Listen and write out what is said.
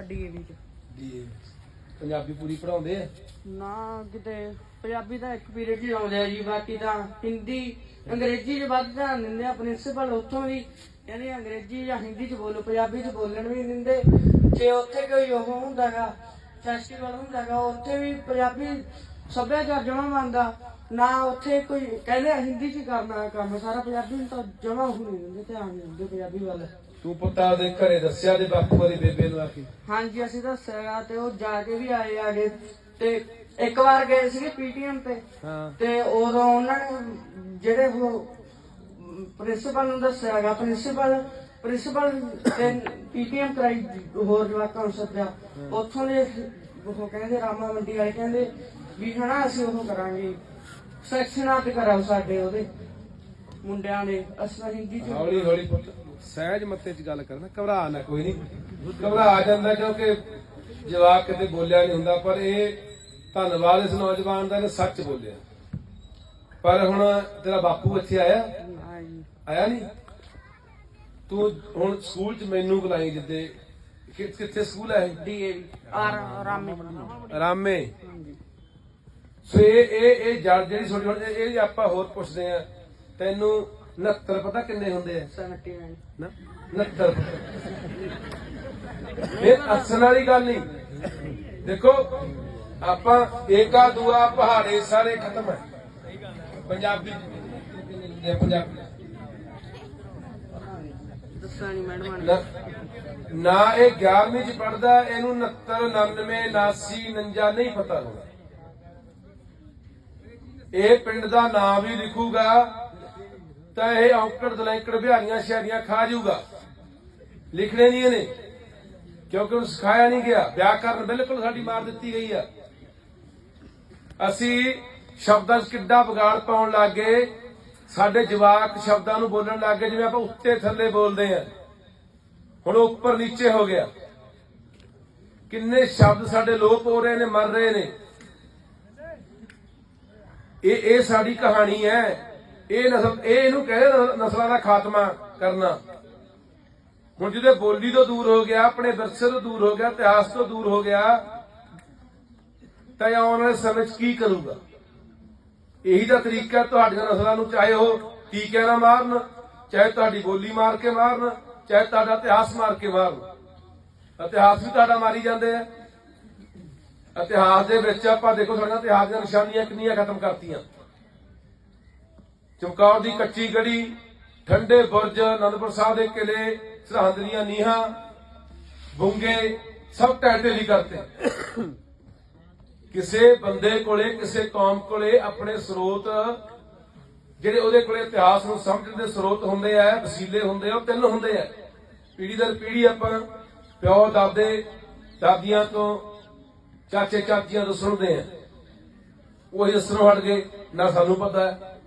ਆ ਡੀਏਵੀ ਚ। ਡੀਏ ਪੰਜਾਬੀ ਪੂਰੀ ਪੜਾਉਂਦੇ ਆ? ਨਾ ਕਿਤੇ ਪੰਜਾਬੀ ਦਾ ਇੱਕ ਪੀਰੀਅਡ ਹੀ ਆਉਂਦੇ ਆ ਜੀ ਬਾਕੀ ਤਾਂ ਹਿੰਦੀ ਅੰਗਰੇਜ਼ੀ ਚ ਵੱਧ ਧਿਆਨ ਦਿੰਦੇ ਆ ਪ੍ਰਿੰਸੀਪਲ ਉੱਥੋਂ ਵੀ ਕਹਿੰਦੇ ਅੰਗਰੇਜ਼ੀ ਜਾਂ ਹਿੰਦੀ ਚ ਬੋਲੋ ਪੰਜਾਬੀ ਚ ਬੋਲਣ ਵੀ ਨਹੀਂ ਦਿੰਦੇ। ਜੇ ਉੱਥੇ ਕੋਈ ਉਹ ਹੁੰਦਾਗਾ ਫੈਸਟੀਵਲ ਹੁੰਦਾਗਾ ਉੱਥੇ ਵੀ ਪੰਜਾਬੀ ਸੱਭਿਆਚਾਰ ਜਮਾ ਮੰਨਦਾ ਨਾ ਉੱਥੇ ਕੋਈ ਕਹਿੰਦੇ ਹਿੰਦੀ ਚ ਕਰਨਾ ਕੰਮ ਸਾਰਾ ਪੰਜਾਬੀ ਨੂੰ ਤਾਂ ਜਮਾ ਹੋ ਨਹੀਂ ਦਿੰਦੇ ਧਿਆਨ ਨਹੀਂ ਦਿੰਦੇ ਪੰਜਾਬੀ ਵੱਲ। ਤੂੰ ਪੁੱਤਾਂ ਦੇ ਘਰੇ ਦੱਸਿਆ ਦੇ ਬਾਪੂ ਵਾਲੀ ਬੇਬੇ ਨੂੰ ਆ ਕੇ। ਹਾਂਜੀ ਅਸੀਂ ਦੱਸਿਆ ਤੇ ਉਹ ਜਾ ਕੇ ਵੀ ਆਏ ਆਗੇ ਤੇ ਇੱਕ ਵਾਰ ਗਏ ਸੀਗੇ ਪੀਟੀਐਮ ਤੇ। ਹਾਂ। ਤੇ ਉਦੋਂ ਉਹਨਾਂ ਨੇ ਜਿਹੜੇ ਉਹ ਪ੍ਰਿੰਸੀਪਲ ਨੂੰ ਦੱਸਿਆਗਾ ਪ੍ਰਿੰਸੀਪਲ ਪ੍ਰਿੰਸੀਪਲ ਤੇ ਪੀਟੀਐਮ ਕਰਾਈ ਹੋਰ ਜਵਾਕਾਂ ਨੂੰ ਸੱਦਿਆ। ਉੱਥੋਂ ਦੇ ਉਹ ਕਹਿੰਦੇ ਰਾਮਾ ਮੰਡੀ ਵਾਲੇ ਕਹਿੰਦੇ ਵੀ ਹਨਾ ਅਸੀਂ ਉਹ ਕਰਾਂਗੇ। ਸੈਕਸ਼ਨ ਅੱਡ ਕਰਾਓ ਸਾਡੇ ਉਹਦੇ ਮੁੰਡਿਆਂ ਦੇ ਅਸੀਂ ਤਾਂ ਹਿੰਦੀ ਚ ਹੌਲੀ ਹੌਲੀ ਸਹਿਜ ਮੱਤੇ 'ਚ ਗੱਲ ਕਰਨਾ ਘਬਰਾ ਨਾ ਕੋਈ ਨਹੀਂ ਘਬਰਾ ਜਾਂਦਾ ਕਿਉਂਕਿ ਜਵਾਬ ਕਿਤੇ ਬੋਲਿਆ ਨਹੀਂ ਹੁੰਦਾ ਪਰ ਇਹ ਧੰਨਵਾਦ ਇਸ ਨੌਜਵਾਨ ਦਾ ਇਹਨੇ ਸੱਚ ਬੋਲਿਆ। ਪਰ ਹੁਣ ਤੇਰਾ ਬਾਪੂ ਇੱਥੇ ਆਇਆ? ਆਇਆ ਨਹੀਂ ਤੂੰ ਹੁਣ ਸਕੂਲ 'ਚ ਮੈਨੂੰ ਬੁਲਾਈ ਜਿੱਦੇ ਕਿੱਥੇ ਸਕੂਲ ਹੈ ਡੀਏਵੀ ਆਰ ਰਾਮੇ। ਰਾਮੇ। ਸੋ ਇਹ ਇਹ ਇਹ ਜੜ ਜਿਹੜੀ ਛੋਟੀ ਹੁਣ ਇਹ ਆਪਾਂ ਹੋਰ ਪੁੱਛਦੇ ਆ ਤੈਨੂੰ 69 ਪਤਾ ਕਿੰਨੇ ਹੁੰਦੇ ਆ? 79 ਨਾ 69 ਇਹ ਅਸਲ ਵਾਲੀ ਗੱਲ ਨਹੀਂ। ਦੇਖੋ ਆਪਾਂ ਏਕਾ ਦੂਆ ਪਹਾੜੇ ਸਾਰੇ ਖਤਮ ਹੈ ਪੰਜਾਬੀ ਇਹ ਪੰਜਾਬੀ? ਨੇ ਇਹ 11ਵੀਂ ਚ ਪੜਦਾ ਇਹਨੂੰ 69 99 89 49 ਨਹੀਂ ਪਤਾ ਹੋਣਾ। ਇਹ ਪਿੰਡ ਦਾ ਨਾਮ ਵੀ ਲਿਖੂਗਾ ਤਾਂ ਇਹ ਔਕੜ ਦਲੈਂਕੜ ਬਿਹਾਰੀਆਂ ਸ਼ਹਿਰੀਆਂ ਖਾ ਜਾਊਗਾ। ਲਿਖਣੇ ਨਹੀਂ ਇਹਨੇ। ਕਿਉਂਕਿ ਉਹਨੂੰ ਸਿਖਾਇਆ ਨਹੀਂ ਗਿਆ। ਵਿਆਕਰਨ ਬਿਲਕੁਲ ਸਾਡੀ ਮਾਰ ਦਿੱਤੀ ਗਈ ਆ। ਅਸੀਂ ਸ਼ਬਦਾਂ 'ਚ ਕਿੱਡਾ ਵਿਗਾੜ ਪਾਉਣ ਲੱਗੇ। ਸਾਡੇ ਜਵਾਕ ਸ਼ਬਦਾਂ ਨੂੰ ਬੋਲਣ ਲੱਗੇ, ਜਿਵੇਂ ਆਪਾਂ ਉੱਤੇ ਥੱਲੇ ਬੋਲਦੇ ਆ। ਹੁਣ ਉਹ ਉੱਪਰ ਨੀਚੇ ਹੋ ਗਿਆ। ਕਿੰਨੇ ਸ਼ਬਦ ਸਾਡੇ ਲੋਪ ਹੋ ਰਹੇ ਨੇ, ਮਰ ਰਹੇ ਨੇ। ਇਹ ਇਹ ਸਾਡੀ ਕਹਾਣੀ ਹੈ। ਇਹ ਨਸਲ ਇਹ ਇਹਨੂੰ ਕਹਿੰਦੇ ਨਸਲਾਂ ਦਾ ਖਾਤਮਾ ਕਰਨਾ। ਹੁਣ ਜਿਹਦੇ ਬੋਲੀ ਤੋਂ ਦੂਰ ਹੋ ਗਿਆ, ਆਪਣੇ ਵਿਰਸੇ ਤੋਂ ਦੂਰ ਹੋ ਗਿਆ, ਇਤਿਹਾਸ ਤੋਂ ਦੂਰ ਹੋ ਗਿਆ, ਤਾਂ ਇਹ ਆਉਣ ਵਾਲੇ ਸਮੇਂ 'ਚ ਕੀ ਕਰੂਗਾ? ਇਹੀ ਦਾ ਤਰੀਕਾ ਤੁਹਾਡੀਆਂ ਨਸਲਾਂ ਨੂੰ, ਚਾਹੇ ਉਹ ਟੀਕਿਆਂ ਨਾਲ ਮਾਰਨ, ਚਾਹੇ ਤੁਹਾਡੀ ਬੋਲੀ ਮਾਰ ਕੇ ਮਾਰਨ, ਚਾਹੇ ਤੁਹਾਡਾ ਇਤਿਹਾਸ ਮਾਰ ਕੇ ਮਾਰਨ। ਇਤਿਹਾਸ ਵੀ ਤੁਹਾਡਾ ਮਾਰੀ ਜਾਂਦੇ ਆ। ਇਤਿਹਾਸ ਦੇ ਵਿੱਚ ਆਪਾਂ ਦੇਖੋ ਸਾਡੀਆਂ ਇਤਿਹਾਸ ਦੀਆਂ ਨਿਸ਼ਾਨੀਆਂ ਕਿੰਨੀਆਂ ਖਤਮ ਕਰਤੀਆਂ। ਚਮਕੌਰ ਦੀ ਕੱਚੀ ਗੜੀ, ਠੰਡੇ ਬੁਰਜ, ਅਨੰਦਪੁਰ ਸਾਹਿਬ ਦੇ ਕਿਲੇ, ਸਰਹੰਦ ਦੀਆਂ ਨੀਹਾਂ, ਬੁੰਗੇ, ਸਭ ਟੈਟੇ ਵੀ ਕਰਤੇ। ਕਿਸੇ ਬੰਦੇ ਕੋਲੇ, ਕਿਸੇ ਕੌਮ ਕੋਲੇ ਆਪਣੇ ਸਰੋਤ, ਜਿਹੜੇ ਉਹਦੇ ਕੋਲੇ ਇਤਿਹਾਸ ਨੂੰ ਸਮਝਣ ਦੇ ਸਰੋਤ ਹੁੰਦੇ ਆ, ਵਸੀਲੇ ਹੁੰਦੇ ਆ, ਉਹ ਤਿੰਨ ਹੁੰਦੇ ਆ। ਪੀੜੀ ਦਰ ਪੀੜੀ ਆਪਾਂ, ਪਿਓ, ਦਾਦੇ, ਦਾਦੀਆਂ ਤੋਂ ਚਾਚੇ ਚਾਚੀਆਂ ਤੋਂ ਸੁਣਦੇ ਆ। ਉਹ ਦੱਸਣੋਂ ਹਟ ਗਏ ਨਾ ਸਾਨੂੰ ਪਤਾ। ਹੈ